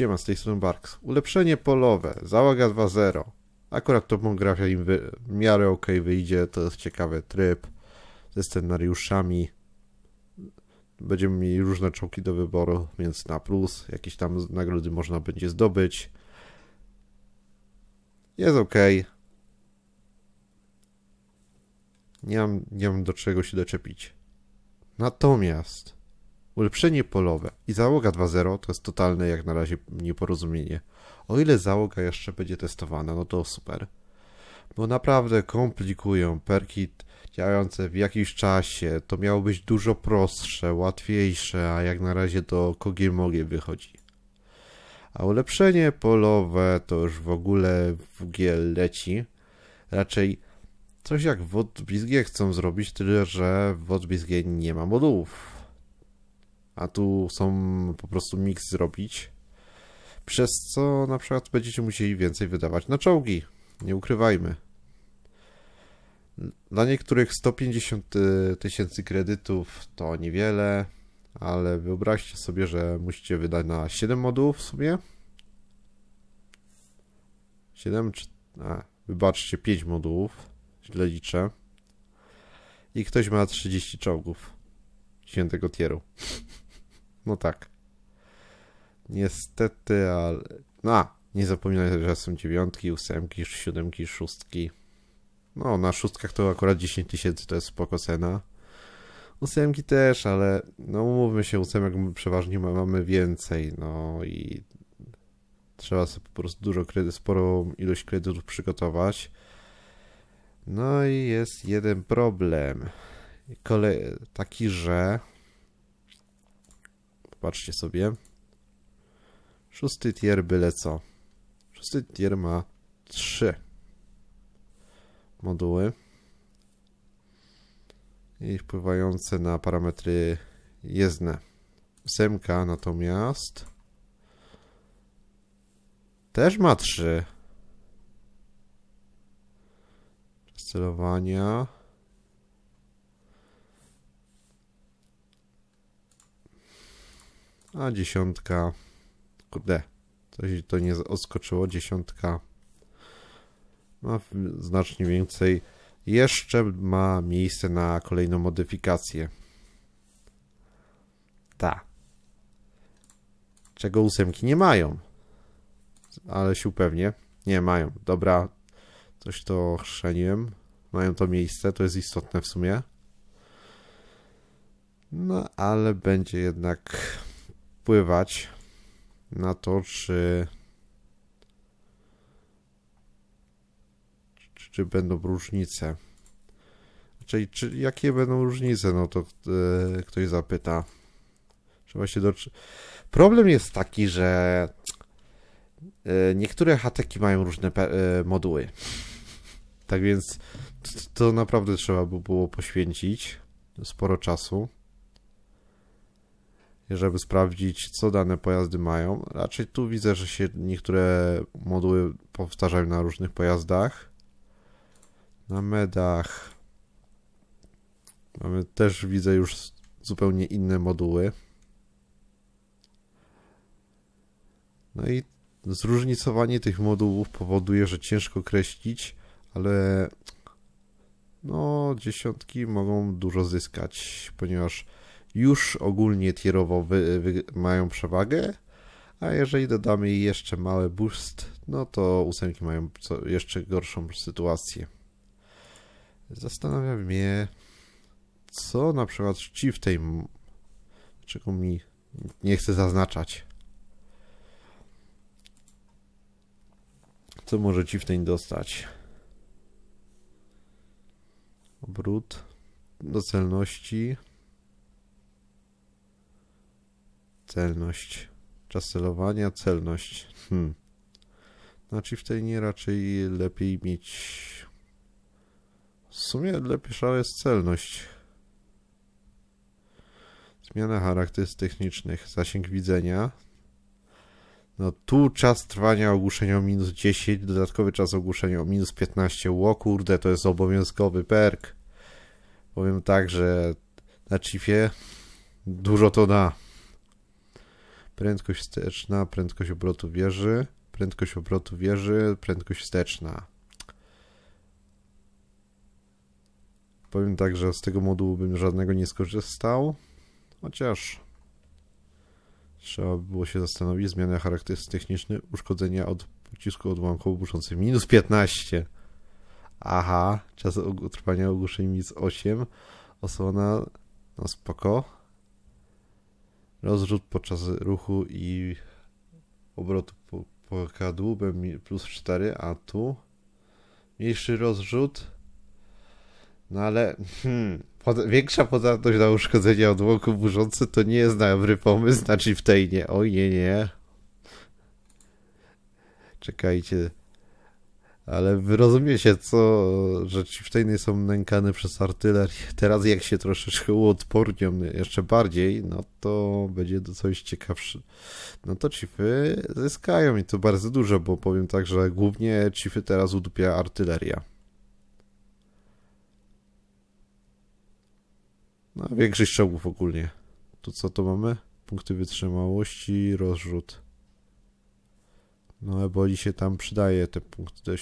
Siema, z tej strony Barks. Ulepszenie polowe, załoga 2.0. Akurat topografia im wy, w miarę ok wyjdzie, to jest ciekawy tryb ze scenariuszami. Będziemy mieli różne czołgi do wyboru, więc na plus, jakieś tam nagrody można będzie zdobyć. Jest ok. Nie mam, nie mam do czego się doczepić. Natomiast ulepszenie polowe i załoga 2.0 to jest totalne jak na razie nieporozumienie. O ile załoga jeszcze będzie testowana, no to super. Bo naprawdę komplikują perki działające w jakimś czasie. To miało być dużo prostsze, łatwiejsze, a jak na razie to kogie-mogie wychodzi. A ulepszenie polowe to już w ogóle w giel leci. Raczej coś jak w chcą zrobić, tyle że w Odbizgie nie ma modułów. A tu są po prostu miks zrobić. Przez co na przykład będziecie musieli więcej wydawać na czołgi. Nie ukrywajmy. Dla niektórych 150 tysięcy kredytów to niewiele, ale wyobraźcie sobie, że musicie wydać na 7 modułów w sumie. 7 czy... A, wybaczcie, 5 modułów. Źle liczę. I ktoś ma 30 czołgów. Świętego tieru. No tak. Niestety, ale... No, a, nie zapominaj, że są dziewiątki, ósemki, siódemki, szóstki. No, na szóstkach to akurat 10 tysięcy to jest spoko cena. Ósemki też, ale no umówmy się, ósemek przeważnie mamy więcej, no i trzeba sobie po prostu dużo kredytów, sporą ilość kredytów przygotować. No i jest jeden problem. Taki, że popatrzcie sobie. Szósty tier byle co. Szósty tier ma trzy moduły i wpływające na parametry jezdne. Ósemka natomiast też ma trzy. Celowania. A dziesiątka. Kurde, coś to nie odskoczyło. Dziesiątka ma znacznie więcej. Jeszcze ma miejsce na kolejną modyfikację. Ta. Czego ósemki nie mają. Ale się upewnię. Nie mają. Dobra. Coś to chrzeniłem. Mają to miejsce. To jest istotne w sumie. No, ale będzie jednak wpływać na to, czy czy, będą różnice. Czyli czy, jakie będą różnice, no to e, ktoś zapyta. Trzeba się do... Problem jest taki, że e, niektóre hateki mają różne e, moduły. Tak więc to, to naprawdę trzeba by było poświęcić sporo czasu żeby sprawdzić, co dane pojazdy mają. Raczej tu widzę, że się niektóre moduły powtarzają na różnych pojazdach. Na medach mamy też, widzę już zupełnie inne moduły. No i zróżnicowanie tych modułów powoduje, że ciężko kreślić, ale no dziesiątki mogą dużo zyskać, ponieważ już ogólnie tierowo wy, wy, mają przewagę, a jeżeli dodamy jeszcze mały boost, no to ósemki mają co, jeszcze gorszą sytuację. Zastanawia mnie, co na przykład tej, czego mi nie chce zaznaczać. Co może Chieftain dostać? Obrót do celności. Celność. Czas celowania, celność. Hmm. Na Chieftainie raczej lepiej mieć... W sumie lepsza jest celność. Zmiana charakterystyk technicznych. Zasięg widzenia. No tu czas trwania ogłuszenia o minus 10, dodatkowy czas ogłuszenia o minus 15. Ło kurde, to jest obowiązkowy perk. Powiem tak, że na Chiefie dużo to da. Prędkość wsteczna, prędkość obrotu wieży, prędkość obrotu wieży, prędkość wsteczna. Powiem tak, że z tego modułu bym żadnego nie skorzystał, chociaż trzeba by było się zastanowić. Zmiana charakterystyk technicznych, uszkodzenia od pocisku odłamkowo burzących. Minus 15. Aha, czas trwania ogłuszeń minus 8. Osłona, no spoko. Rozrzut podczas ruchu i obrotu po, po plus 4, a tu mniejszy rozrzut. No ale hmm, pod, większa podatność na uszkodzenia odłamków burzące to nie jest dobry pomysł, znaczy w tej nie. Oj, nie, nie. Czekajcie. Ale wy rozumiecie, co, że Chieftainy są nękane przez artylerię. Teraz jak się troszeczkę uodpornią jeszcze bardziej, no to będzie to coś ciekawsze. No to Chiefy zyskają i to bardzo dużo, bo powiem tak, że głównie Chiefy teraz udupia artyleria. No, większość czołgów ogólnie. To co to mamy? Punkty wytrzymałości, rozrzut. No, eboli się tam przydaje te punkty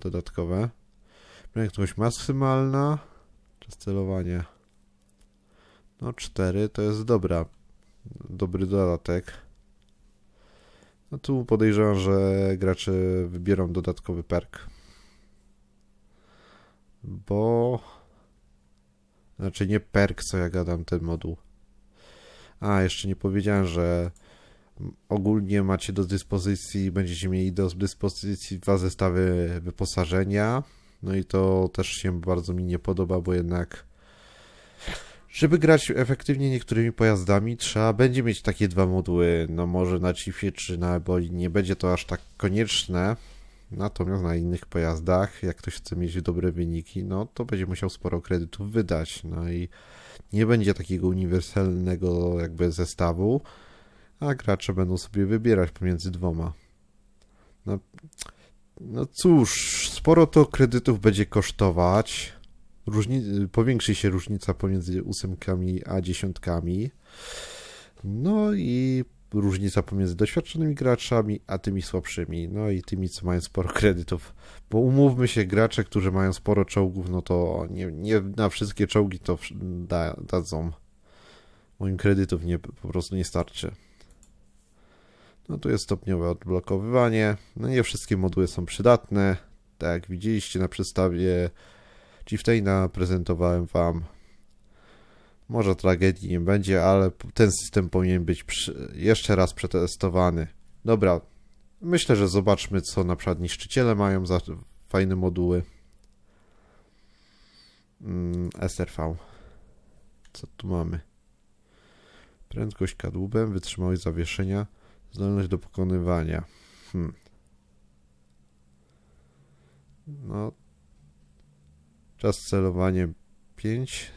dodatkowe. Prędkość maksymalna. Czas celowania. No, 4 to jest dobra. Dobry dodatek. No tu podejrzewam, że gracze wybiorą dodatkowy perk. Bo... Znaczy nie perk, co ja gadam, ten moduł. A, jeszcze nie powiedziałem, że ogólnie macie do dyspozycji, będziecie mieli do dyspozycji dwa zestawy wyposażenia. No i to też się bardzo mi nie podoba, bo jednak żeby grać efektywnie niektórymi pojazdami, trzeba będzie mieć takie dwa moduły. No może na Chiefie czy na Eboli nie będzie to aż tak konieczne. Natomiast na innych pojazdach, jak ktoś chce mieć dobre wyniki, no to będzie musiał sporo kredytów wydać. No i nie będzie takiego uniwersalnego jakby zestawu, a gracze będą sobie wybierać pomiędzy dwoma. No, no cóż, sporo to kredytów będzie kosztować. Różni- powiększy się różnica pomiędzy ósemkami a dziesiątkami. No i różnica pomiędzy doświadczonymi graczami, a tymi słabszymi. No i tymi, co mają sporo kredytów. Bo umówmy się, gracze, którzy mają sporo czołgów, no to nie, nie na wszystkie czołgi to da, dadzą. Moim kredytów nie, po prostu nie starczy. No tu jest stopniowe odblokowywanie. No nie wszystkie moduły są przydatne. Tak jak widzieliście na przedstawie Chieftaina prezentowałem wam. Może tragedii nie będzie, ale ten system powinien być jeszcze raz przetestowany. Dobra, myślę, że zobaczmy, co na przykład niszczyciele mają za fajne moduły. Mm, SRV. Co tu mamy? Prędkość kadłubem, wytrzymałość zawieszenia, zdolność do pokonywania. Hmm. No. Czas celowania 5.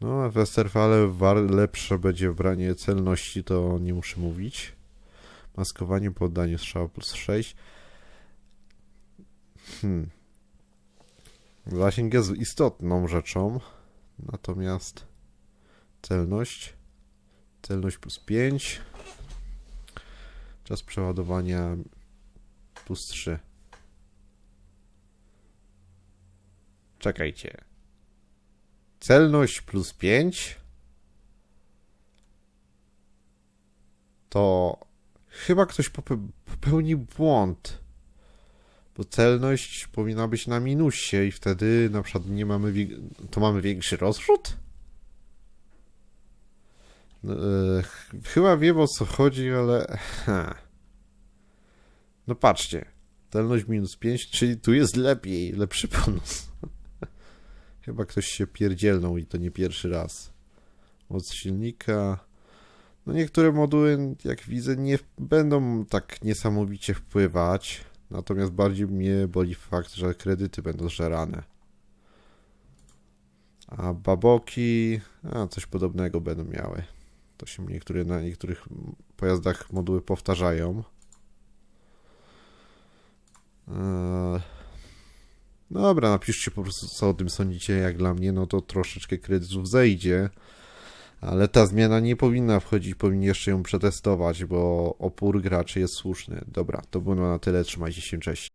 No, w Westerfale lepsze będzie branie celności, to nie muszę mówić. Maskowanie po oddaniu strzału plus 6. Hmm. Zasięg jest istotną rzeczą, natomiast celność. Celność plus 5. Czas przeładowania plus 3. Czekajcie. Celność plus 5 to chyba ktoś pope- popełnił błąd. Bo celność powinna być na minusie i wtedy na przykład nie mamy to mamy większy rozrzut? Ch- chyba wiem o co chodzi, ale ha. no patrzcie. Celność minus 5, czyli tu jest lepiej, lepszy bonus. Chyba ktoś się pierdzielnął i to nie pierwszy raz. Moc silnika. No niektóre moduły, jak widzę, nie będą tak niesamowicie wpływać. Natomiast bardziej mnie boli fakt, że kredyty będą zżerane. A baboki, a coś podobnego będą miały. To się niektóre, na niektórych pojazdach moduły powtarzają. Eee, Dobra, napiszcie po prostu, co o tym sądzicie. Jak dla mnie, no to troszeczkę kredytów zejdzie. Ale ta zmiana nie powinna wchodzić, powinni jeszcze ją przetestować, bo opór graczy jest słuszny. Dobra, to było na tyle, trzymajcie się, cześć.